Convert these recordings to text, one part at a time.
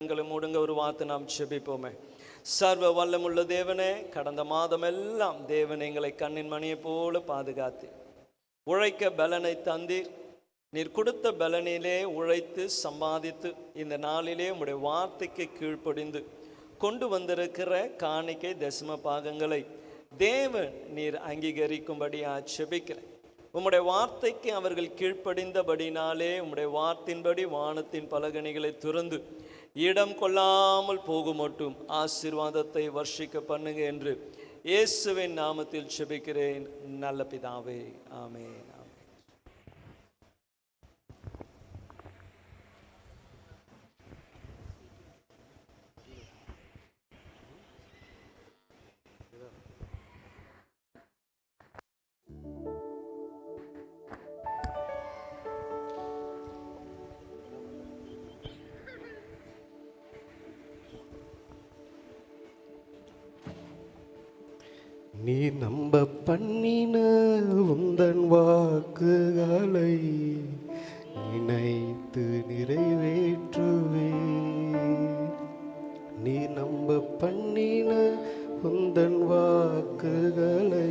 கண்களை மூடுங்க ஒரு வார்த்தை நாம் செபிப்போமே சர்வ வல்லமுள்ள தேவனே கடந்த மாதம் எல்லாம் தேவன் எங்களை கண்ணின் மணியை போல பாதுகாத்து உழைக்க பலனை தந்தீர் நீர் கொடுத்த பலனிலே உழைத்து சம்பாதித்து இந்த நாளிலே உம்முடைய வார்த்தைக்கு கீழ்ப்படிந்து கொண்டு வந்திருக்கிற காணிக்கை தசம பாகங்களை தேவன் நீர் அங்கீகரிக்கும்படி செபிக்கிறேன் உம்முடைய வார்த்தைக்கு அவர்கள் கீழ்ப்படிந்தபடினாலே உம்முடைய வார்த்தையின்படி வானத்தின் பலகணிகளை துறந்து இடம் கொள்ளாமல் போகும் மட்டும் ஆசீர்வாதத்தை வர்ஷிக்க பண்ணுங்க என்று இயேசுவின் நாமத்தில் செபிக்கிறேன் நல்ல பிதாவே. ஆமேன். நீ நம்ப பண்ணின உந்தன் வாக்குகளை நினைத்து நிறைவேற்றுவே. நீ நம்ப பண்ணின உந்தன் வாக்குகளை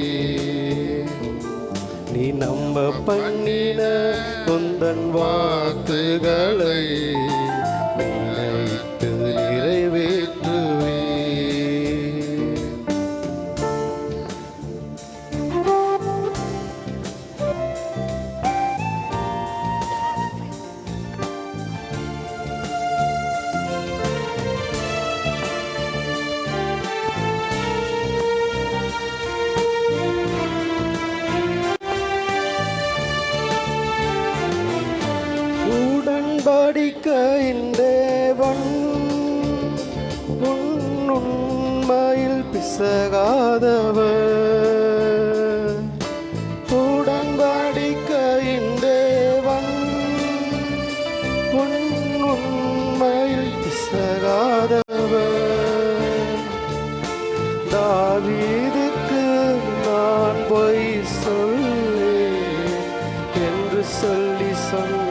நம்ப பண்ணின உந்தன் வாக்குகளை படிக்க தேவன். உன் உண்மையில் பிசகாதவர் உடன்படிக்கையின் தேவன். உண்மையில் பிசகாதவர். தாவீதுக்கு நான் பொய் சொல்லேன் என்று சொல்லி சொன்ன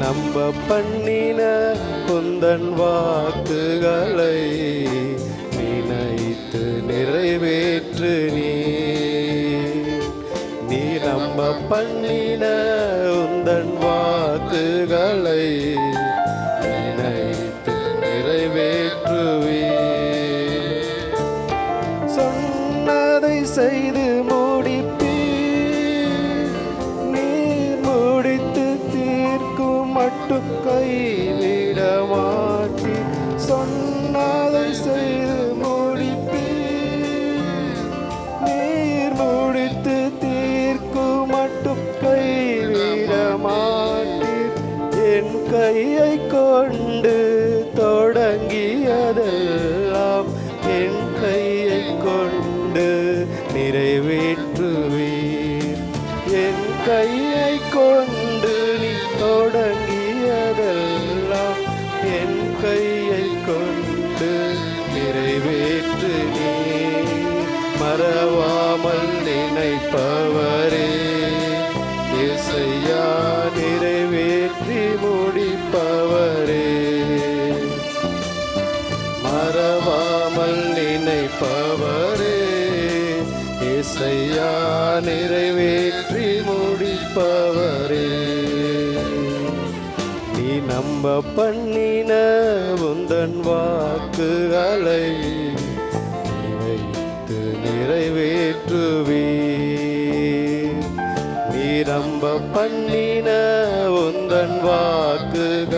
நம்ப பண்ணின குந்தன் வாக்குகளை நினைத்து நிறைவேற்று நீ. நீ நம்ப பண்ணின உந்தன் வாக்குகளை நினைத்து நிறைவேற்றுவே சொன்னதை செய்து முடிப்பீர் முடிப்பவரே இசையா நிறைவேற்றி முடிப்பவரே. நீ நம்ப பண்ணின உந்தன் வாக்குகளை நீ வைத்து நிறைவேற்றுவீர். நீ நம்ப பண்ணின உந்தன் வாக்குகள்